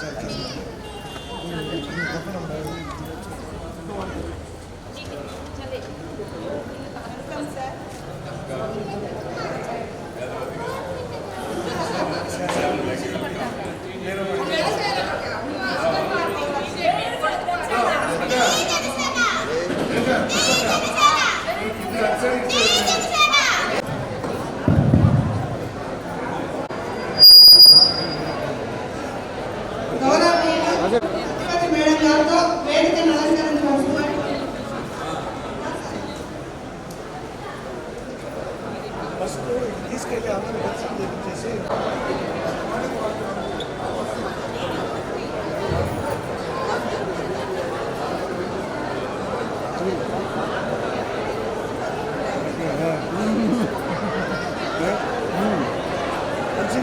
Danke.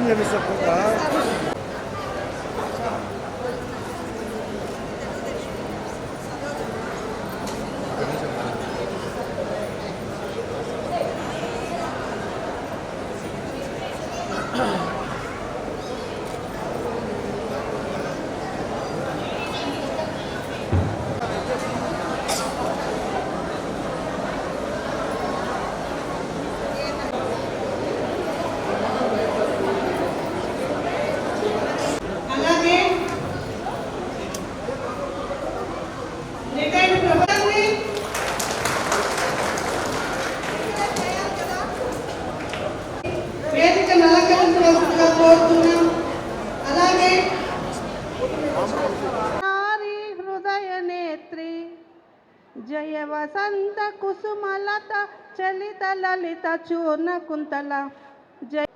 Annemiz'e Kur'an, హృదయ జయ వసంత కుసుమలత చలిత లలిత చూర్ణ కుంతల జయ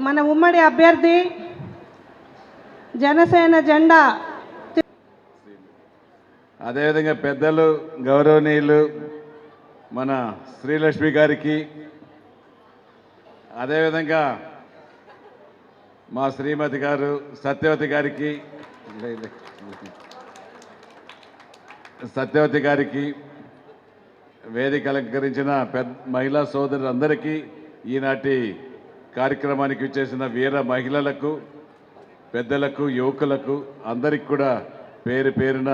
మన ఉమ్మడి అభ్యర్థి జనసేన జెండా అదేవిధంగా పెద్దలు గౌరవనీయులు మన శ్రీలక్ష్మి గారికి అదేవిధంగా మా శ్రీమతి గారు సత్యవతి గారికి సత్యవతి గారికి వేదిక అలంకరించిన పెద్ద మహిళా సోదరులందరికీ ఈనాటి కార్యక్రమానికి వచ్చేసిన వీర మహిళలకు పెద్దలకు యువకులకు అందరికి కూడా పేరు పేరున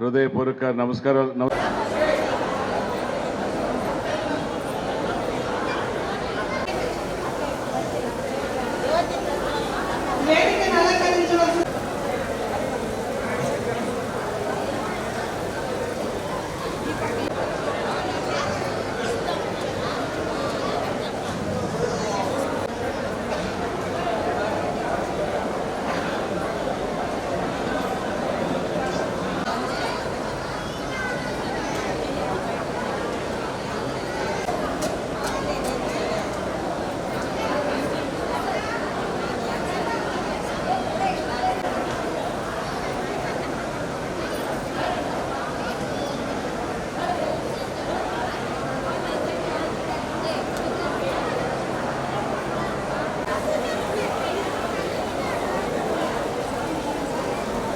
హృదయపూర్వక నమస్కారాలు నమ- వేదిక అలంకరించవలసి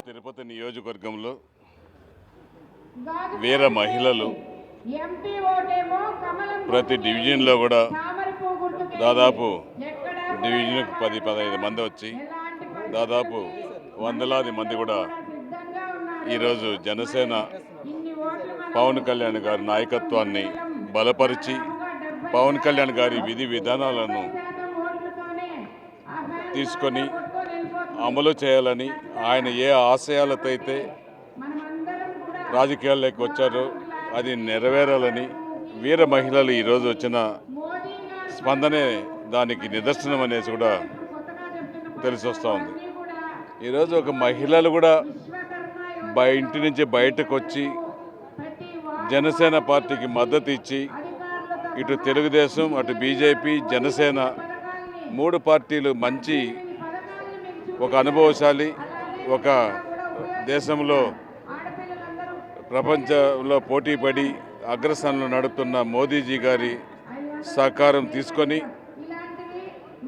తిరుపతి నియోజకవర్గంలో వీర మహిళలు ప్రతి డివిజన్లో కూడా దాదాపు డివిజన్కు పది పదహైదు మంది వచ్చి దాదాపు వందలాది మంది కూడా ఈరోజు జనసేన పవన్ కళ్యాణ్ గారి నాయకత్వాన్ని బలపరిచి పవన్ కళ్యాణ్ గారి విధి విధానాలను తీసుకొని అమలు చేయాలని ఆయన ఏ ఆశయాలతో అయితే రాజకీయాల్లోకి వచ్చారో అది నెరవేరాలని వీర మహిళలు ఈరోజు వచ్చిన స్పందనే దానికి నిదర్శనం అనేసి కూడా తెలిసి వస్తూ ఉంది. ఈరోజు ఒక మహిళలు కూడా ఇంటి నుంచి బయటకు వచ్చి జనసేన పార్టీకి మద్దతు ఇచ్చి ఇటు తెలుగుదేశం అటు బీజేపీ జనసేన మూడు పార్టీలు మంచి ఒక అనుభవశాలి ఒక దేశంలో ప్రపంచంలో పోటీపడి అగ్రస్థానంలో నడుపుతున్న మోదీజీ గారి సహకారం తీసుకొని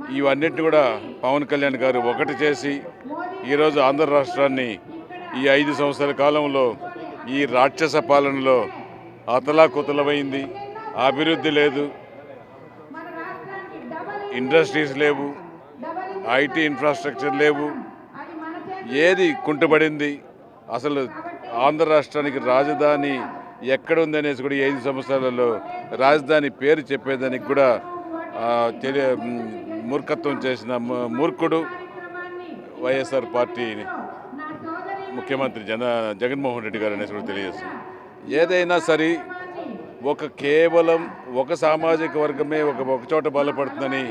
ఇవన్నిటిని కూడా పవన్ కళ్యాణ్ గారు ఒకటి చేసి ఈరోజు ఆంధ్ర రాష్ట్రాన్ని ఈ ఐదు సంవత్సరాల కాలంలో ఈ రాక్షస పాలనలో అతలాకుతలమైంది. అభివృద్ధి లేదు. ఇండస్ట్రీస్ లేవు. ఐటీ ఇన్ఫ్రాస్ట్రక్చర్ లేవు. ఏది కుంటుపడింది? అసలు ఆంధ్ర రాష్ట్రానికి రాజధాని ఎక్కడుంది అనేసి కూడా ఐదు సంవత్సరాలలో రాజధాని పేరు చెప్పేదానికి కూడా తెలియ మూర్ఖత్వం చేసిన మూర్ఖుడు వైఎస్ఆర్ పార్టీ ముఖ్యమంత్రి జన జగన్మోహన్ రెడ్డి గారు అనేసి కూడా తెలియజేస్తుంది. ఏదైనా సరే ఒక కేవలం ఒక సామాజిక వర్గమే ఒక ఒక చోట బలపడుతుందని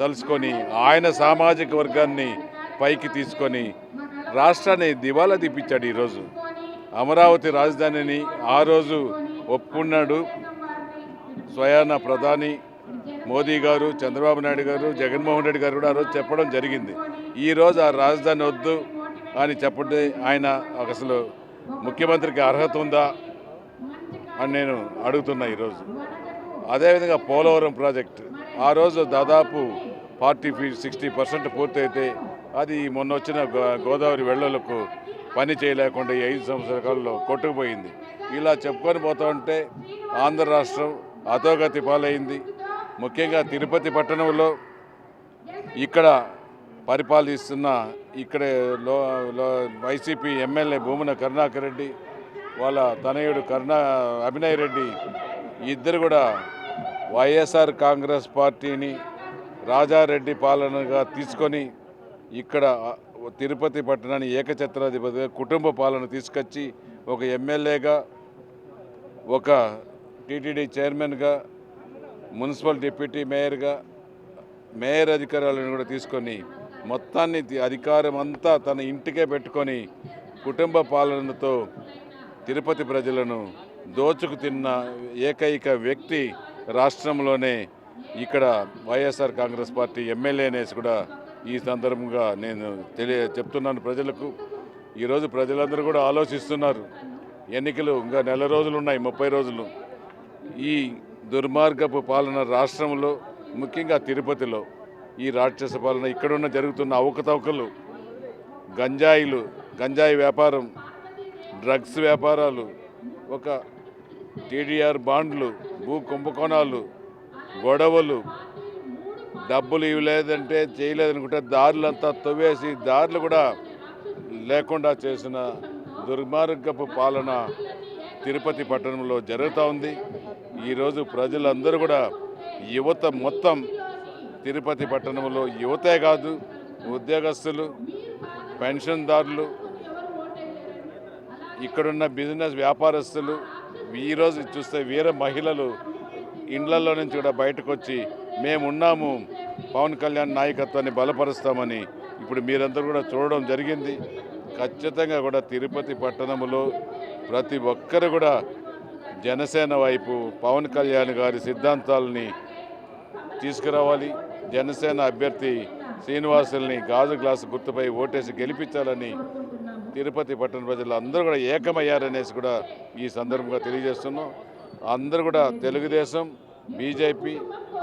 తలుసుకొని ఆయన సామాజిక వర్గాన్ని పైకి తీసుకొని రాష్ట్రాన్ని దివాలా తీపించాడు ఈరోజు. అమరావతి రాజధానిని ఆ రోజు ఒప్పుకున్నాడు స్వయాన ప్రధాని మోదీ గారు చంద్రబాబు నాయుడు గారు జగన్మోహన్ రెడ్డి గారు కూడా ఆ రోజు చెప్పడం జరిగింది. ఈరోజు ఆ రాజధాని వద్దు అని చెప్పండి ఆయన అసలు ముఖ్యమంత్రికి అర్హత ఉందా అని నేను అడుగుతున్నా ఈరోజు. అదేవిధంగా పోలవరం ప్రాజెక్ట్. ఆ రోజు దాదాపు ఫార్టీ ఫీ సిక్స్టీ పర్సెంట్ పూర్తయితే అది మొన్న వచ్చిన గోదావరి వెళ్ళలకు పని చేయలేకుండా ఈ ఐదు సంవత్సరాల కాలంలో కొట్టుకుపోయింది. ఇలా చెప్పుకొని పోతా ఉంటే ఆంధ్ర రాష్ట్రం అధోగతి పాలైంది. ముఖ్యంగా తిరుపతి పట్టణంలో ఇక్కడ పరిపాలిస్తున్న ఇక్కడ లో లో వైసీపీ ఎమ్మెల్యే భూమన కరుణాకర్ రెడ్డి వాళ్ళ తనయుడు కరుణా అభినయ్ రెడ్డి ఇద్దరు కూడా వైఎస్ఆర్ కాంగ్రెస్ పార్టీని రాజారెడ్డి పాలనగా తీసుకొని ఇక్కడ తిరుపతి పట్టణాన్ని ఏకఛత్రాధిపతిగా కుటుంబ పాలన తీసుకొచ్చి ఒక ఎమ్మెల్యేగా ఒక టీటీడీ చైర్మన్గా మున్సిపల్ డిప్యూటీ మేయర్గా మేయర్ అధికారాలను కూడా తీసుకొని మొత్తాన్ని అధికారం అంతా తన ఇంటికే పెట్టుకొని కుటుంబ పాలనతో తిరుపతి ప్రజలను దోచుకు తిన్న ఏకైక వ్యక్తి రాష్ట్రంలోనే ఇక్కడ వైఎస్ఆర్ కాంగ్రెస్ పార్టీ ఎమ్మెల్యే అనేసి కూడా ఈ సందర్భంగా నేను తెలియ చెప్తున్నాను ప్రజలకు. ఈరోజు ప్రజలందరూ కూడా ఆలోచిస్తున్నారు. ఎన్నికలు ఇంకా నెల రోజులు ఉన్నాయి ముప్పై రోజులు. ఈ దుర్మార్గపు పాలన రాష్ట్రంలో ముఖ్యంగా తిరుపతిలో ఈ రాక్షస పాలన ఇక్కడున్న జరుగుతున్న అవకతవకలు గంజాయిలు గంజాయి వ్యాపారం డ్రగ్స్ వ్యాపారాలు ఒక టీడీఆర్ బాండ్లు భూ కుంభకోణాలు గొడవలు డబ్బులు ఇవ్వలేదంటే చేయలేదనుకుంటే దారులంతా తవ్వేసి దారులు కూడా లేకుండా చేసిన దుర్మార్గపు పాలన తిరుపతి పట్టణంలో జరుగుతూ ఉంది. ఈరోజు ప్రజలందరూ కూడా యువత మొత్తం తిరుపతి పట్టణంలో యువతే కాదు ఉద్యోగస్తులు పెన్షన్దారులు ఇక్కడున్న బిజినెస్ వ్యాపారస్తులు ఈరోజు చూస్తే వీర మహిళలు ఇండ్లలో నుంచి కూడా బయటకు వచ్చి మేమున్నాము పవన్ కళ్యాణ్ నాయకత్వాన్ని బలపరుస్తామని ఇప్పుడు మీరందరూ కూడా చూడడం జరిగింది. ఖచ్చితంగా కూడా తిరుపతి పట్టణంలో ప్రతి ఒక్కరు కూడా జనసేన వైపు పవన్ కళ్యాణ్ గారి సిద్ధాంతాలని తీసుకురావాలి. జనసేన అభ్యర్థి శ్రీనివాసుల్ని గాజు గ్లాసు గుర్తుపై ఓటేసి గెలిపించాలని తిరుపతి పట్టణ ప్రజలు అందరూ కూడా ఏకమయ్యారనేసి కూడా ఈ సందర్భంగా తెలియజేస్తున్నాం. అందరూ కూడా తెలుగుదేశం బీజేపీ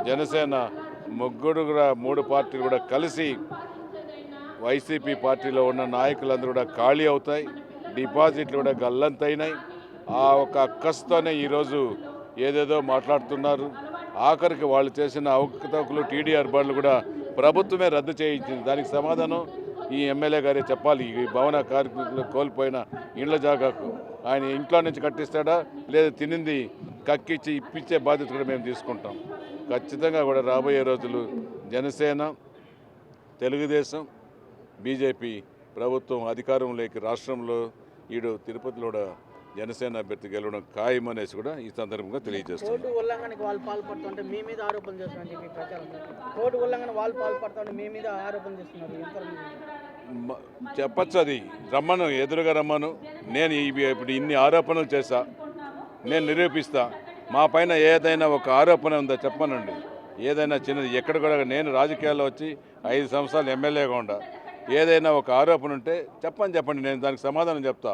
జనసేన ముగ్గురు కూడా మూడు పార్టీలు కూడా కలిసి వైసీపీ పార్టీలో ఉన్న నాయకులందరూ కూడా ఖాళీ అవుతాయి. డిపాజిట్లు కూడా గల్లంతైనాయి ఆ ఒక అక్కస్తోనే ఈరోజు ఏదేదో మాట్లాడుతున్నారు. ఆఖరికి వాళ్ళు చేసిన అవకతవకలు టీడీఆర్ బాండ్లు కూడా ప్రభుత్వమే రద్దు చేయించింది. దానికి సమాధానం ఈ ఎమ్మెల్యే గారే చెప్పాలి. ఈ భవన కార్మికులు కోల్పోయిన ఇండ్ల జాగాకు. ఆయన ఇంట్లో నుంచి కట్టిస్తాడా? లేదా తినింది కక్కిచ్చి ఇప్పించే బాధ్యత కూడా మేము తీసుకుంటాం. ఖచ్చితంగా కూడా రాబోయే రోజులు జనసేన తెలుగుదేశం బీజేపీ ప్రభుత్వం అధికారంలోకి రాష్ట్రంలో ఈడు తిరుపతిలో కూడా జనసేన అభ్యర్థి గెలవడం ఖాయమనేసి కూడా ఈ సందర్భంగా తెలియజేస్తున్నాం. కోర్టు ఉల్లంఘనకి వాళ్ళు పాల్పడుతుంటే మీ మీద ఆరోపణలు చేస్తున్నారని చెప్పి ప్రచారం చేస్తున్నారు. కోర్టు ఉల్లంఘన వాళ్ళు పాల్పడుతుంటే మీ మీద ఆరోపణ చేస్తున్నారు ఎంత మ- చెప్పచ్చు అది. రమ్మను ఎదురుగా రమ్మను. నేను ఇప్పుడు ఇన్ని ఆరోపణలు చేశా. నేను నిరూపిస్తా. మా పైన ఏదైనా ఒక ఆరోపణ ఉందా చెప్పనండి. ఏదైనా చిన్నది ఎక్కడ కూడా నేను రాజకీయాల్లో వచ్చి ఐదు సంవత్సరాలు ఎమ్మెల్యేగా ఉండా. ఏదైనా ఒక ఆరోపణ ఉంటే చెప్పని చెప్పండి నేను దానికి సమాధానం చెప్తా.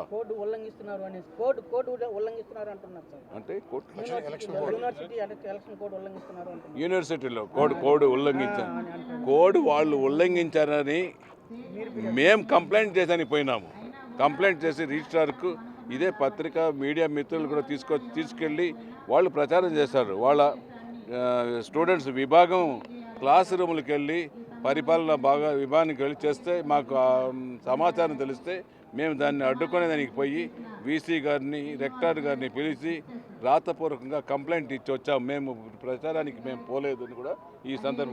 అంటే కోర్టు యూనివర్సిటీ యూనివర్సిటీ అంటే ఎలక్షన్ కోడ్ ఉల్లంఘిస్తున్నారు అంటున్నారు. యూనివర్సిటీలో కోడ్ కోడ్ ఉల్లంఘించారు. కోడ్ వాళ్ళు ఉల్లంఘించారని మేం కంప్లైంట్ చేసని పోయినాము. కంప్లైంట్ చేసి రిజిస్ట్రార్కు ఇదే పత్రిక మీడియా మిత్రులు కూడా తీసుకొ తీసుకెళ్ళి వాళ్ళు ప్రచారం చేశారు వాళ్ళ స్టూడెంట్స్ విభాగం క్లాస్ రూములకు వెళ్ళి పరిపాలన బాగా విభాగానికి వెళ్ళి చేస్తే మాకు సమాచారం తెలిస్తే మేము దాన్ని అడ్డుకునే దానికి పోయి వీసీ గారిని రెక్టార్ గారిని పిలిచి రాతపూర్వకంగా కంప్లైంట్ ఇచ్చి వచ్చాము మేము ప్రచారానికి మేము పోలేదు అని కూడా ఈ సందర్భం